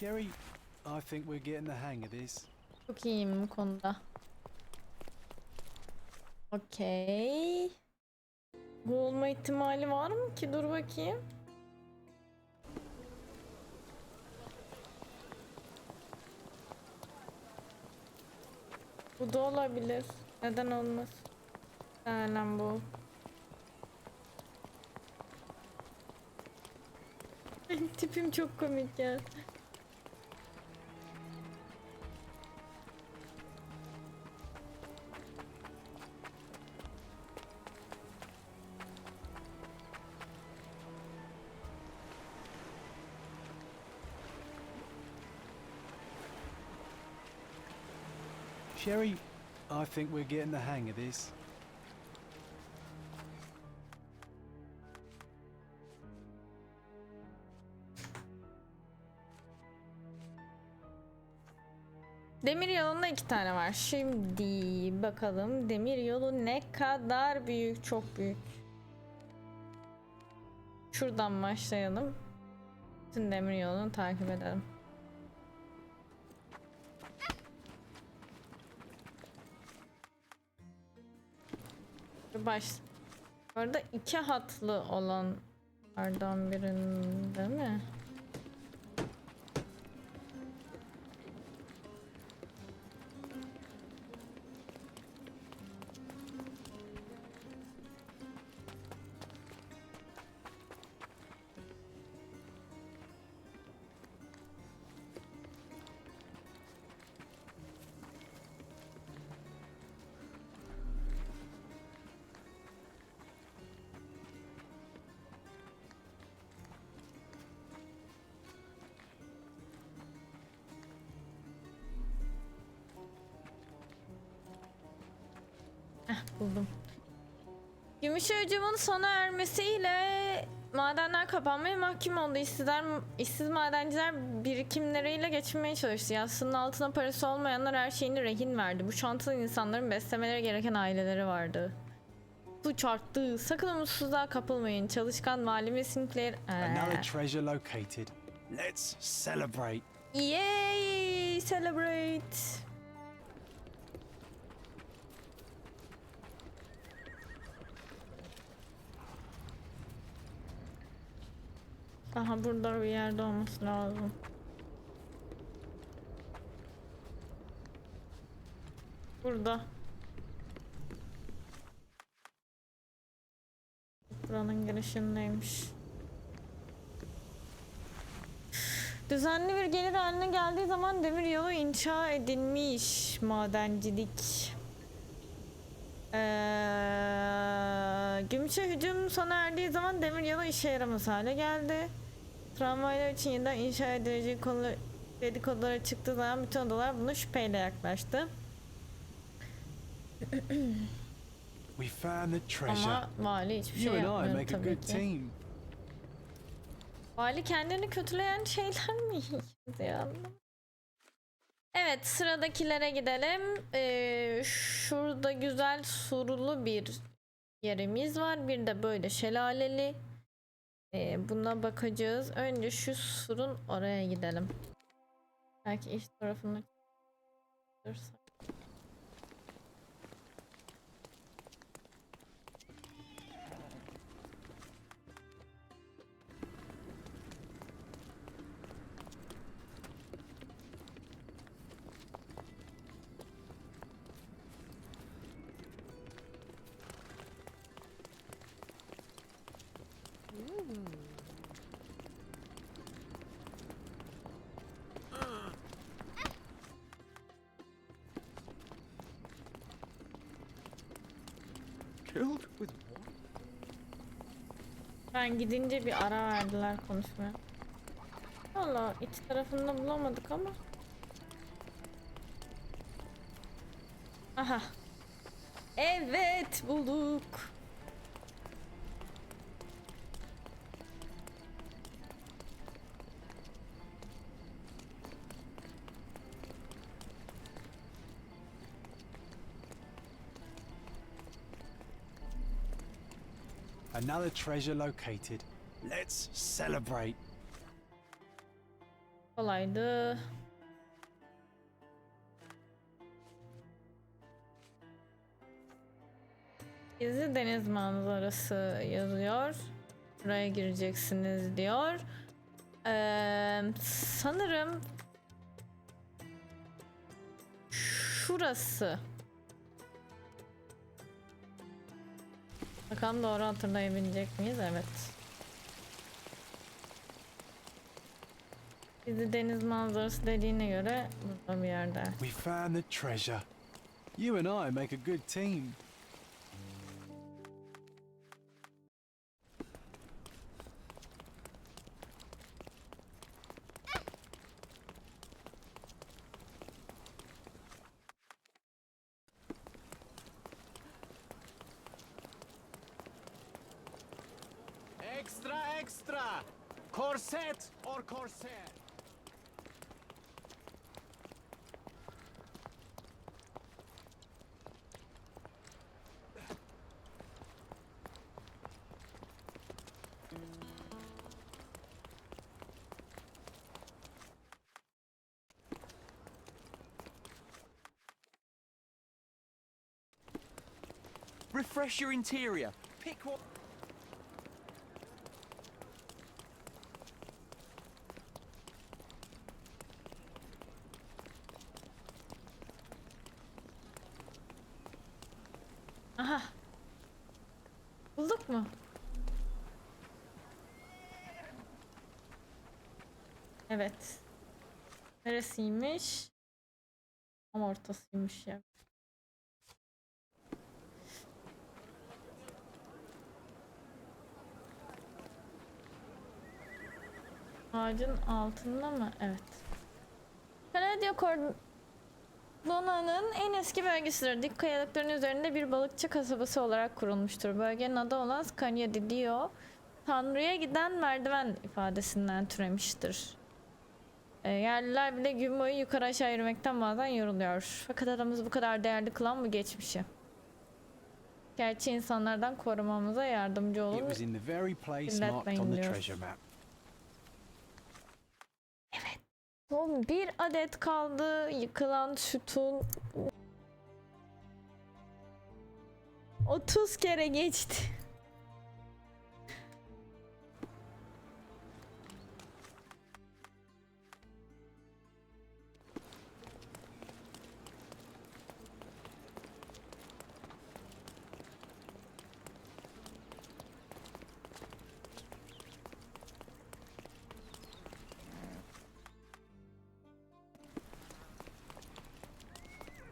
Sherry, I think we're getting the hang of this. Çok iyiyim bu konuda. Okey. Bu olma ihtimali var mı ki? Dur bakayım. Bu da olabilir. Neden olmaz? Aynen bu. Tipim çok komik ya. Sherry, I think we're getting the hang of this. Demir yolunda iki tane var. Şimdi bakalım demir yolu ne kadar büyük, çok büyük. Şuradan başlayalım. Bütün demir yolunu takip edelim. Baş. Bu arada iki hatlı olanlardan birinde mi? Buldum. Gümüş hücumun sona ermesiyle madenler kapanmaya mahkum oldu. İşsizler, işsiz madenciler birikimleriyle geçinmeye çalıştı. Yastığının altına parası olmayanlar her şeyini rehin verdi. Bu şanslı insanların beslemeleri gereken aileleri vardı. Su çarptı. Sakın umutsuzluğa kapılmayın. Çalışkan valimi Sinclair... Another Ee, treasure located. Let's celebrate. Yay! Celebrate! Aha burada bir yerde olması lazım. Burada. Buranın girişindeymiş. Düzenli bir gelir haline geldiği zaman demir yolu inşa edilmiş madencilik. Ee, gümüşe hücum sona erdiği zaman demir yolu işe yaramaz hale geldi. Tramvaylar için yeniden inşa edileceği konu dedikodulara çıktığı zaman bütün odalar bunu şüpheyle yaklaştı. We found the treasure. Ama vali hiçbir şey yapmıyor tabii ki. Vali kendini kötüleyen şeyler mi ya? Evet sıradakilere gidelim. Ee, şurada güzel surulu bir yerimiz var. Bir de böyle şelaleli. Ee, buna bakacağız. Önce şu surun oraya gidelim. Belki iç tarafını dursak. Ben gidince bir ara verdiler konuşmaya. Valla iç tarafında bulamadık ama. Aha. Evet bulduk. Another treasure located. Let's celebrate. Kolaydı. Gizli deniz manzarası yazıyor. Buraya gireceksiniz diyor. Ee, sanırım şurası. Bakalım doğru hatırlayabilecek miyiz? Evet. Gizli deniz manzarası dediğine göre burada bir yerde. We found the treasure. You and I make a good team. Extra, extra! Corset or corset? Refresh your interior. Pick what. Mu? Evet. Neresiymiş? Tam ortasıymış ya. Ağacın altında mı? Evet. Kanadya Kordona'nın en eski bölgesidir. Dik kayalıkların üzerinde bir balıkçı kasabası olarak kurulmuştur. Bölgenin adı olan Scania di Dio, Tanrı'ya giden merdiven ifadesinden türemiştir. E, yerliler bile gün boyu yukarı aşağı yürümekten bazen yoruluyor. Fakat adamız bu kadar değerli kılan bu geçmişi. Gerçi insanlardan korumamıza yardımcı It olun. was in the very place Millet marked on the bayılıyor. treasure map. Son bir adet kaldı. Yıkılan sütun. 30 kere geçti.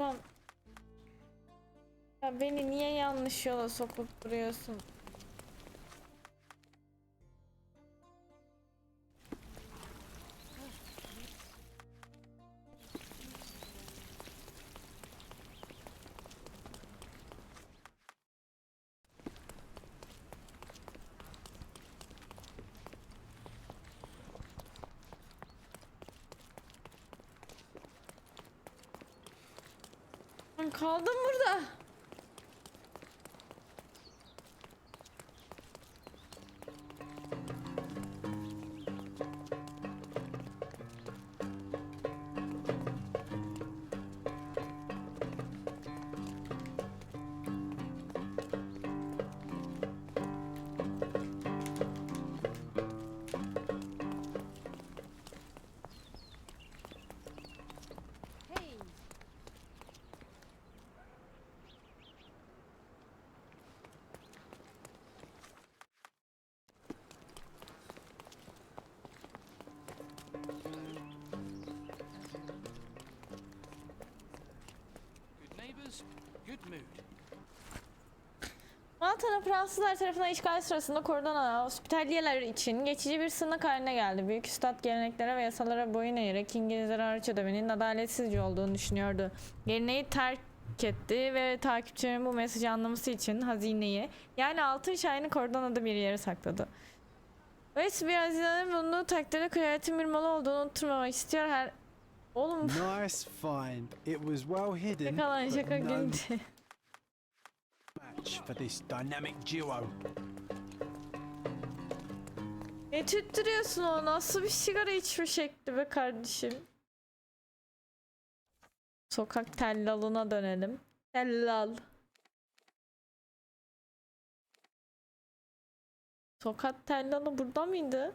Ulan. Ya beni niye yanlış yola sokup duruyorsun? Kaldım burada. Malta'nın Fransızlar tarafından işgal sırasında korunan hospitalyeler için geçici bir sığınak haline geldi. Büyük Üstad geleneklere ve yasalara boyun eğerek İngilizlere haraç ödemenin adaletsizce olduğunu düşünüyordu. Geleneği terk etti ve takipçilerin bu mesajı anlaması için hazineyi yani altın şahini Cordona'da bir yere sakladı. West bir hazinenin bulunduğu takdirde kraliyetin bir malı olduğunu unutturmamak istiyor her... Oğlum Nice find. It was well hidden, şaka lan but şaka no güldü. match for this dynamic duo. Ne tüttürüyorsun o? Nasıl bir sigara içme şekli be kardeşim? Sokak tellalına dönelim. Tellal. Sokak tellalı burada mıydı?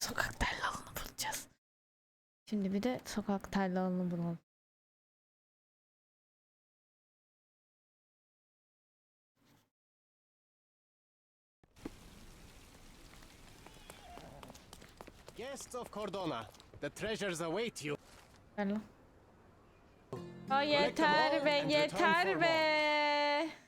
Sokak tellalını bulacağız. Şimdi bir de sokak tellalını bulalım. Guests of Cordona, the treasures await you. Gel lan. Yeter be yeter be.